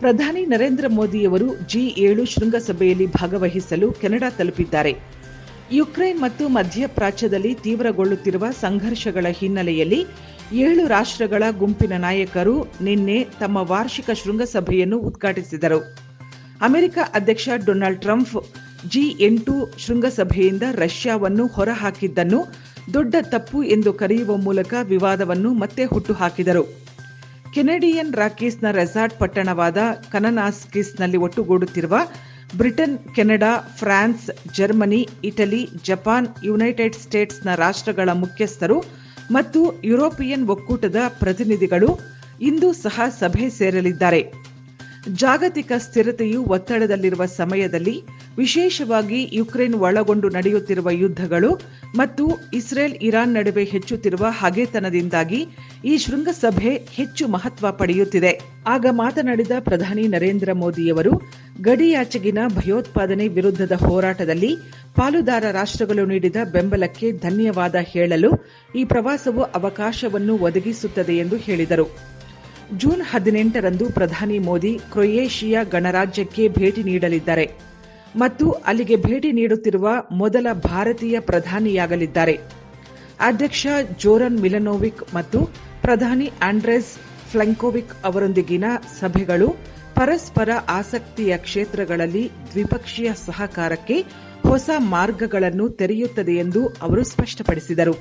ಪ್ರಧಾನಿ ನರೇಂದ್ರ ಮೋದಿಯವರು ಜಿ ಏಳು ಶೃಂಗಸಭೆಯಲ್ಲಿ ಭಾಗವಹಿಸಲು ಕೆನಡಾ ತಲುಪಿದ್ದಾರೆ. ಯುಕ್ರೇನ್ ಮತ್ತು ಮಧ್ಯಪ್ರಾಚ್ಯದಲ್ಲಿ ತೀವ್ರಗೊಳ್ಳುತ್ತಿರುವ ಸಂಘರ್ಷಗಳ ಹಿನ್ನೆಲೆಯಲ್ಲಿ ಏಳು ರಾಷ್ಟ್ರಗಳ ಗುಂಪಿನ ನಾಯಕರು ನಿನ್ನೆ ತಮ್ಮ ವಾರ್ಷಿಕ ಶೃಂಗಸಭೆಯನ್ನು ಉದ್ಘಾಟಿಸಿದರು. ಅಮೆರಿಕ ಅಧ್ಯಕ್ಷ ಡೊನಾಲ್ಡ್ ಟ್ರಂಪ್ ಜಿ ಎಂಟು ಶೃಂಗಸಭೆಯಿಂದ ರಷ್ಯಾವನ್ನು ಹೊರಹಾಕಿದ್ದನ್ನು ದೊಡ್ಡ ತಪ್ಪು ಎಂದು ಕರೆಯುವ ಮೂಲಕ ವಿವಾದವನ್ನು ಮತ್ತೆ ಹುಟ್ಟುಹಾಕಿದರು ಕೆನೆಡಿಯನ್ ರಾಕೀಸ್ನ ರೆಸಾರ್ಟ್ ಪಟ್ಟಣವಾದ ಕನನಾಸ್ಕಿಸ್ನಲ್ಲಿ ಒಟ್ಟುಗೂಡುತ್ತಿರುವ Britain, Canada, France, Germany, Italy, Japan, United ಸ್ಟೇಟ್ಸ್ನ ರಾಷ್ಟ್ರಗಳ ಮುಖ್ಯಸ್ಥರು ಮತ್ತು ಯುರೋಪಿಯನ್ ಒಕ್ಕೂಟದ ಪ್ರತಿನಿಧಿಗಳು ಇಂದು ಸಹ ಸಭೆ ಸೇರಲಿದ್ದಾರೆ. ಜಾಗತಿಕ ಸ್ಥಿರತೆಯು ಒತ್ತಡದಲ್ಲಿರುವ ಸಮಯದಲ್ಲಿ ವಿಶೇಷವಾಗಿ ಯುಕ್ರೇನ್ ಒಳಗೊಂಡು ನಡೆಯುತ್ತಿರುವ ಯುದ್ಧಗಳು ಮತ್ತು ಇಸ್ರೇಲ್ ಇರಾನ್ ನಡುವೆ ಹೆಚ್ಚುತ್ತಿರುವ ಹಗೆತನದಿಂದಾಗಿ ಈ ಶೃಂಗಸಭೆ ಹೆಚ್ಚು ಮಹತ್ವ ಪಡೆಯುತ್ತಿದೆ. ಆಗ ಮಾತನಾಡಿದ ಪ್ರಧಾನಿ ನರೇಂದ್ರ ಮೋದಿಯವರು, ಗಡಿಯಾಚೆಗಿನ ಭಯೋತ್ಪಾದನೆ ವಿರುದ್ಧದ ಹೋರಾಟದಲ್ಲಿ ಪಾಲುದಾರ ರಾಷ್ಟ್ರಗಳು ನೀಡಿದ ಬೆಂಬಲಕ್ಕೆ ಧನ್ಯವಾದ ಹೇಳಲು ಈ ಪ್ರವಾಸವು ಅವಕಾಶವನ್ನು ಒದಗಿಸುತ್ತದೆ ಎಂದು ಹೇಳಿದರು. ಜೂನ್ ಹದಿನೆಂಟರಂದು ಪ್ರಧಾನಿ ಮೋದಿ ಕ್ರೊಯೇಷಿಯಾ ಗಣರಾಜ್ಯಕ್ಕೆ ಭೇಟಿ ನೀಡಲಿದ್ದಾರೆ. ಮತ್ತು ಅಲ್ಲಿಗೆ ಭೇಟಿ ನೀಡುತ್ತಿರುವ ಮೊದಲ ಭಾರತೀಯ ಪ್ರಧಾನಿಯಾಗಲಿದ್ದಾರೆ. ಅಧ್ಯಕ್ಷ ಜೋರನ್ ಮಿಲನೋವಿಕ್ ಮತ್ತು ಪ್ರಧಾನಿ ಆಂಡ್ರೆಸ್ ಫ್ಲೆಂಕೋವಿಕ್ ಅವರೊಂದಿಗಿನ ಸಭೆಗಳು ಪರಸ್ಪರ ಆಸಕ್ತಿಯ ಕ್ಷೇತ್ರಗಳಲ್ಲಿ ದ್ವಿಪಕ್ಷೀಯ ಸಹಕಾರಕ್ಕೆ ಹೊಸ ಮಾರ್ಗಗಳನ್ನು ತೆರೆಯುತ್ತದೆ ಎಂದು ಅವರು ಸ್ಪಷ್ಟಪಡಿಸಿದರು.